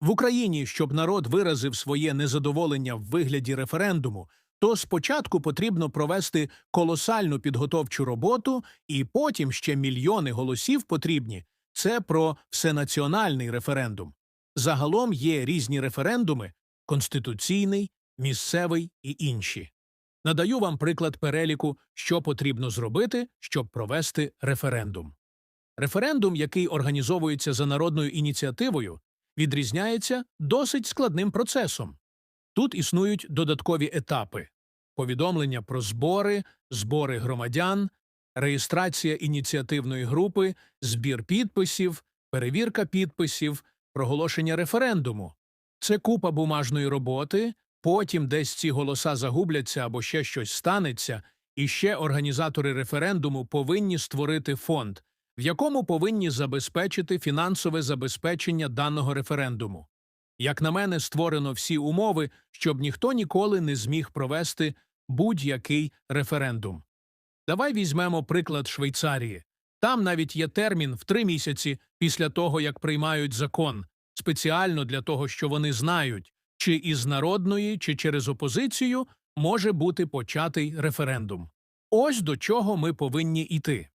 В Україні, щоб народ виразив своє незадоволення в вигляді референдуму, то спочатку потрібно провести колосальну підготовчу роботу, і потім ще мільйони голосів потрібні. Це про всенаціональний референдум. Загалом є різні референдуми конституційний, місцевий і інші. Надаю вам приклад переліку, що потрібно зробити, щоб провести референдум. Референдум, який організовується за народною ініціативою, відрізняється досить складним процесом. Тут існують додаткові етапи повідомлення про збори, збори громадян, реєстрація ініціативної групи, збір підписів, перевірка підписів, проголошення референдуму. Це купа бумажної роботи, потім десь ці голоса загубляться або ще щось станеться, і ще організатори референдуму повинні створити фонд, в якому повинні забезпечити фінансове забезпечення даного референдуму. Як на мене, створено всі умови, щоб ніхто ніколи не зміг провести будь-який референдум. Давай візьмемо приклад Швейцарії. Там навіть є термін в три місяці після того, як приймають закон, спеціально для того, що вони знають, чи із народної, чи через опозицію може бути початий референдум. Ось до чого ми повинні йти.